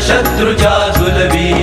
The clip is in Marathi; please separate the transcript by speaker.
Speaker 1: शत्रुच्या जुलबी।